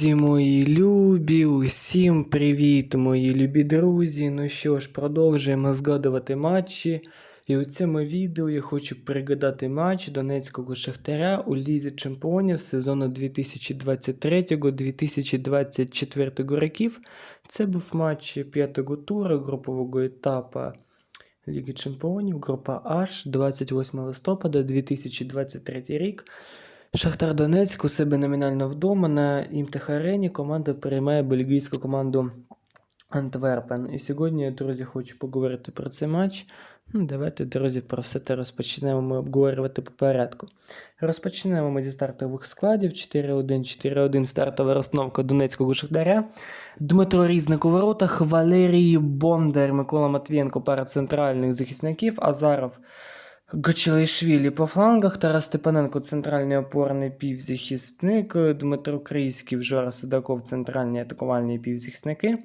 Друзі мої любі, усім привіт, мої любі друзі. Ну що ж, продовжуємо згадувати матчі. І у цьому відео я хочу пригадати матч Донецького Шахтаря у Лізі Чемпіонів сезону 2023-2024 років. Це був матч п'ятого туру групового етапу Ліги Чемпіонів, група H, 28 листопада 2023 рік. Шахтар Донецьк у себе номінально вдома на імтех арені команда приймає бельгійську команду Антверпен. І сьогодні, друзі, хочу поговорити про цей матч. Ну, давайте, друзі, про все це розпочнемо ми обговорювати по порядку. Розпочнемо ми зі стартових складів 4-1, 4-1 стартова розстановка Донецького Шахтаря. Дмитро Різник у воротах, Валерій Бондар, Микола Матвієнко, пара центральних захисників, Азаров Гочелейшвілі по флангах, Тарас Степаненко центральний опорний півзахисник, Дмитро Крийський, Вжора Судаков центральні атакувальні півзахисники,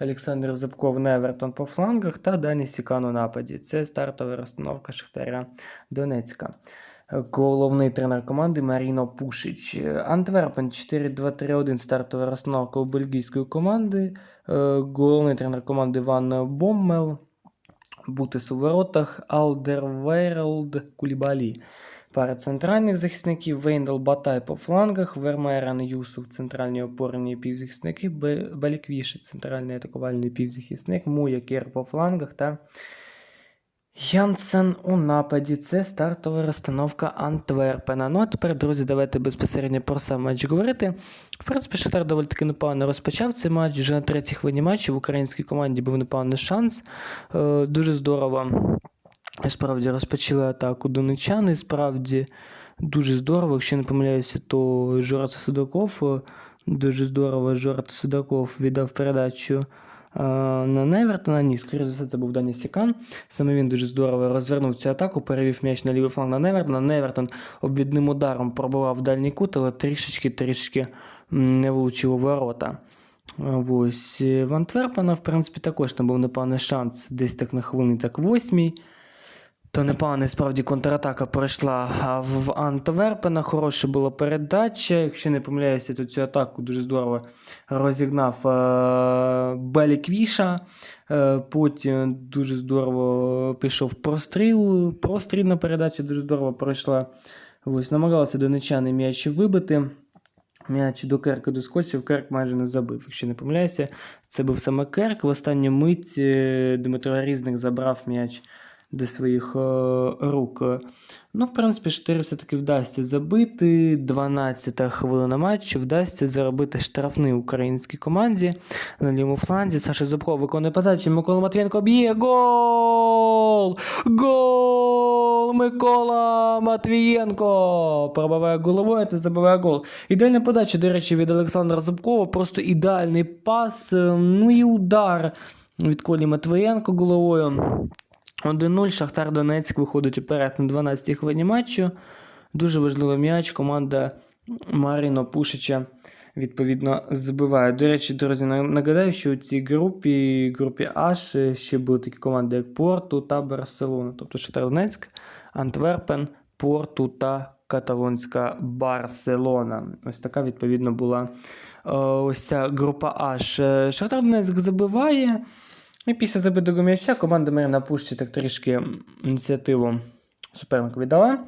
Олександр Зубков Невертон по флангах та Дані Сікан у нападі. Це стартова розстановка Шахтаря Донецька. Головний тренер команди Маріно Пушич. Антверпен 4-2-3-1 стартова розстановка у бельгійської команди. Е, Головний тренер команди Іван Боммел. Бутис у воротах, Алдервейролд Кулібалі. Пара центральних захисників, Вейндал Батай по флангах, Вермеран Юсуф центральні опорні півзахисники, Баліквіші центральний атакувальний півзахисник, Муякер по флангах та Янсен у нападі. Це стартова розстановка Антверпена. Ну а тепер, друзі, давайте безпосередньо про сам матч говорити. В принципі, Шахтар доволі таки непогано розпочав цей матч. Вже на третій хвилині матчу в українській команді був непоганий шанс. Е, дуже здорово. Справді розпочали атаку донечани. Справді дуже здорово. Якщо не помиляюся, то Жората Судаков. е, Дуже здорово Жората Судаков віддав передачу на Невертона. Ні, скоріше за все, це був Дані Сікан. Саме він дуже здорово розвернув цю атаку, перевів м'яч на лівий фланг на Невертона. Невертон обвідним ударом пробивав дальній кут, але трішечки трішечки не влучив у ворота. Ось е, в Антверпена, в принципі, також там був непевний шанс, десь так на хвилині, так восьмій. То непогана справді контратака пройшла в Антверпена. Хороша була передача. Якщо не помиляюся, то цю атаку дуже здорово розігнав е- Беліквіша. Е, потім дуже здорово пішов простріл. Прострільна передача дуже здорово пройшла. Ось, намагалися донечани м'яч вибити. М'яч до Керка доскочив, Керк майже не забив. Якщо не помиляюся, це був саме Керк. В останню мить е, Дмитро Різник забрав м'яч до своїх е, рук. Ну, в принципі, 4 все-таки вдасться забити. 12-та хвилина матчу вдасться заробити штрафний українській команді на лівому фланзі. Саша Зубков виконує подачу. Микола Матвієнко б'є. Гол! Гол! Микола Матвієнко! Пробиває головою та забиває гол. Ідеальна подача, до речі, від Олександра Зубкова. Просто ідеальний пас. е, Ну і удар від Колі Матвієнко головою. 1-0 Шахтар Донецьк виходить уперед на 12-й хвилині матчу. Дуже важливий м'яч. Команда Маріно Пушича відповідно забиває. До речі, друзі, нагадаю, що у цій групі, групі H ще були такі команди, як Порту та Барселона. Тобто Шахтар Донецьк, Антверпен, Порту та Каталонська Барселона. Ось така відповідно була е, ось ця група. Е, Шахтар Донецьк забиває. І після забитого м'яча команда Маріна Пущі так трішки ініціативу супернику віддала.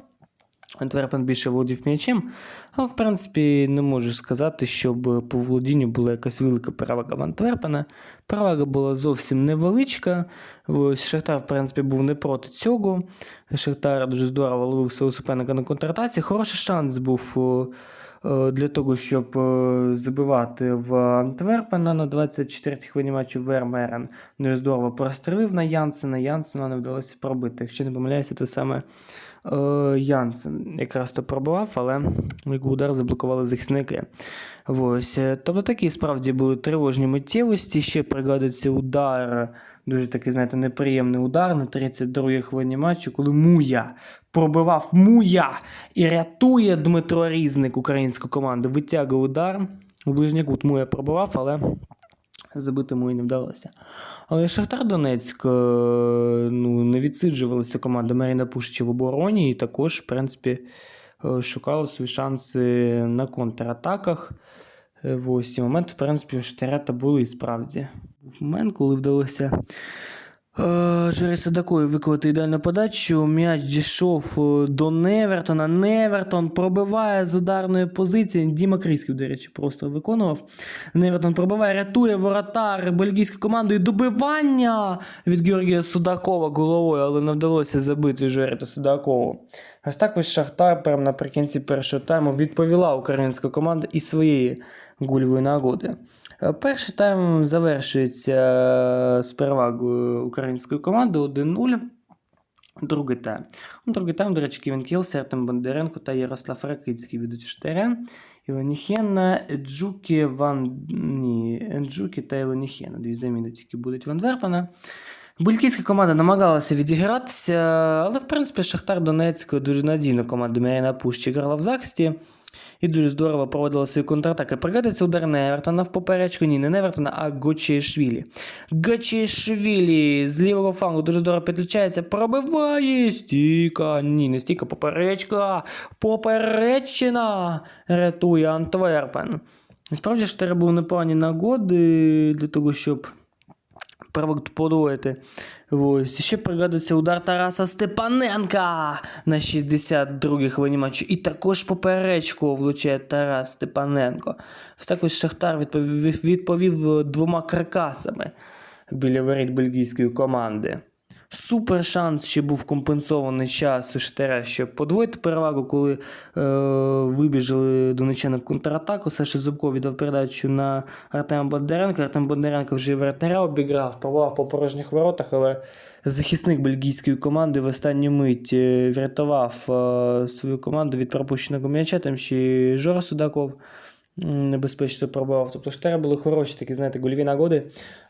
Антверпен більше володів м'ячем, але в принципі не можу сказати, щоб по володінню була якась велика перевага в Антверпена. Перевага була зовсім невеличка. Шахтар, в принципі, був не проти цього. Шахтар дуже здорово ловив свого суперника на контратаці. Хороший шанс був для того, щоб е, забивати в Антверпена на 24-й хвилині матчу Вермерен. Дуже здорово прострелив на Янсена. Янсена не вдалося пробити. Якщо не помиляюся, то саме е, Янсен якраз то пробивав, але його удар заблокували захисники. Ось. е, Тобто такі справді були тривожні миттєвості. Ще пригадується удар, дуже такий, знаєте, неприємний удар на 32-й хвилині матчу, коли Муя пробивав Муя і рятує Дмитро Різник українську команду. Витягує удар. У ближній кут Муя пробивав, але забити Муї не вдалося. Але Шахтар Донецьк е, ну, не відсиджувалася команда Маріна Пушича в обороні і також, в принципі, е, шукала свої шанси на контратаках. Е, Ось і момент, в принципі, у Шахтаря були справді. Був момент, коли вдалося е, Жері Садакові виконати ідеальну подачу. М'яч дійшов е, до Невертона. Невертон пробиває з ударної позиції. Діма Крісків, до речі, просто виконував. Невертон пробиває, рятує воротар бельгійської команди. І добивання від Георгія Судакова головою, але не вдалося забити Жері Судакову. Ось так ось Шахтар прямо наприкінці першого тайму відповіла українська команда із своєї гульової нагоди. Е, Перший тайм завершується е, з перевагою української команди 1-0. Другий тайм. Ну, Другий тайм, до речі, Ківін Кілс, Артем Бондаренко та Ярослав Ракицький ведуть Штаря. Іленіхена, Джукі, Ван... Ні, Енджукі та Іленіхена. Дві заміни тільки будуть в Антверпена. Бульківська команда намагалася відігратися, але в принципі Шахтар Донецьк дуже надійно команда Маріна Пущі грала в захисті. І дуже здорово проводила свої контратаки. Пригадується удар Невертона в поперечку. Ні, не Невертона, а Гочешвілі. Гочешвілі з лівого флангу дуже здорово підключається. Пробиває стійка. Ні, не стійка, поперечка. Попереччина рятує Антверпен. Справді ж треба були непогані нагоди для того, щоб Подвоїти. Ось. Ще пригадується удар Тараса Степаненка на 62-й хвилині. І також поперечку влучає Тарас Степаненко. Ось так ось Шахтар відповів, відповів двома каркасами біля воріт бельгійської команди. Супер шанс ще був компенсований час у щоб подвоїти перевагу, коли е, вибіжали донечани в контратаку. Саша Зубко віддав передачу на Артема Бондаренка. Артем Бондаренко вже і воротаря обіграв, пробував по порожніх воротах, але захисник бельгійської команди в останню мить е, врятував е, свою команду від пропущеного м'яча. Там ще Жора Судаков небезпечно пробував. Тобто Штара були хороші такі, знаєте, гольові нагоди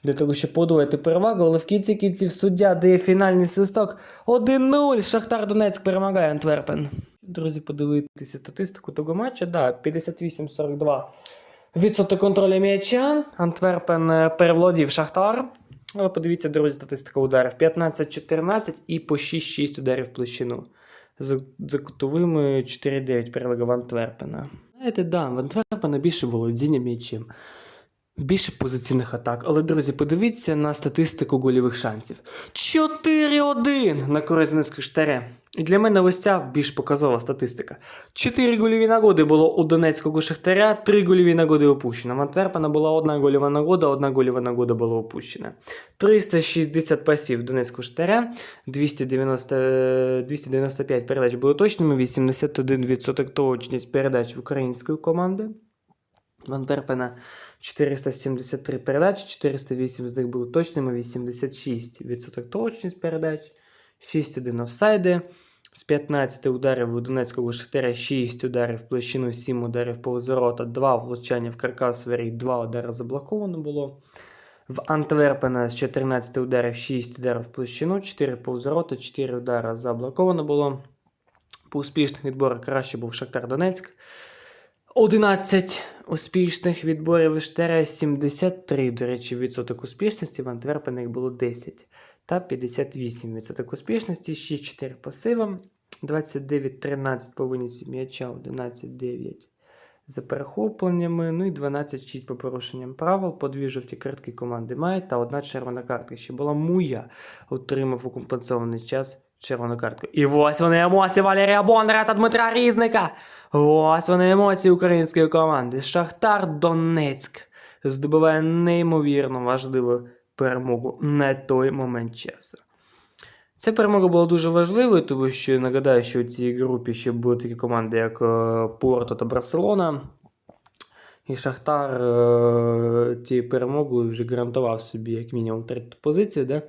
для того, щоб подвоїти перевагу, але в кінці кінців суддя дає фінальний свисток 1-0. Шахтар Донецьк перемагає Антверпен. Друзі, подивитися статистику того матчу. Да, 58-42 відсоток контролю м'яча. Антверпен е, переволодів Шахтар. Але подивіться, друзі, статистика ударів. 15-14 і по 6-6 ударів в площину. За, за кутовими 4-9 перевага в Антверпена. Знаєте, да, в Антверпена більше володіння м'ячем. Більше позиційних атак. Але, друзі, подивіться на статистику гольових шансів. 4-1 на користь штаря. І для мене ось ця більш показова статистика. 4 гольові нагоди було у Донецького Шахтаря, 3 гольові нагоди опущено. В Антверпена була одна гольова нагода, одна гольова нагода була опущена. 360 пасів Донецького Шахтаря, 290, 295 передач були точними, 81% точність передач української команди. В Антверпена 473 передачі, 408 з них були точними, 86% точність передач, 6-1 офсайди. З 15 ударів у Донецького Шахтаря 6 ударів в площину, 7 ударів повз ворота, 2 влучання в каркас воріт, 2 удари заблоковано було. В Антверпена з 14 ударів 6 ударів в площину, 4 повз ворота, 4 удари заблоковано було. По успішних відборах краще був Шахтар Донецьк. 11 успішних відборів Іштера, 73, до речі, відсоток успішності, в Антверпені їх було 10 та 58 відсоток успішності, ще 4 пасива, 29-13 по винісі м'яча, 11-9 за перехопленнями, ну і 12-6 по порушенням правил, по дві жовті картки команди має, та одна червона картка. Ще була Муя, отримав у компенсований час червону картку. І ось вони емоції Валерія Бондара та Дмитра Різника. Ось вони емоції української команди. Шахтар Донецьк здобуває неймовірно важливу перемогу на той момент часу. Ця перемога була дуже важливою, тому що нагадаю, що у цій групі ще були такі команди, як е, Порто та Барселона. І Шахтар е, цією перемогою вже гарантував собі як мінімум третю позицію. Да?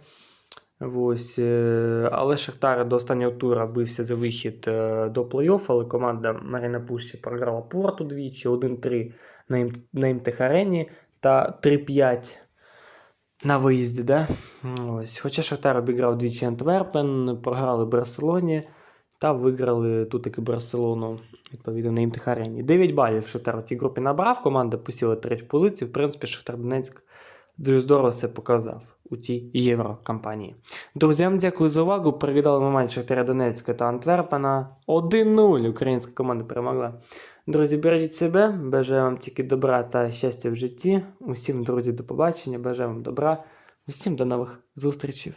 Ось, е, але Шахтар до останнього тура бився за вихід е, до плей-офф, але команда Маріна Пущі програла Порту двічі, 1-3 на, МТХ Арені та 3-5 на виїзді. Да? Ось. Хоча Шахтар обіграв двічі Антверпен, програли Барселоні та виграли тут таки Барселону відповідно на МТХ Арені. 9 балів Шахтар у тій групі набрав, команда посіла третю позицію. В принципі, Шахтар Донецьк дуже здорово це показав у тій єврокампанії. Друзям, дякую за увагу. Привітали момент Шахтаря Донецька та Антверпена. 1-0 українська команда перемогла Друзі, бережіть себе, бажаю вам тільки добра та щастя в житті. Усім, друзі, до побачення, бажаю вам добра. Усім до нових зустрічей.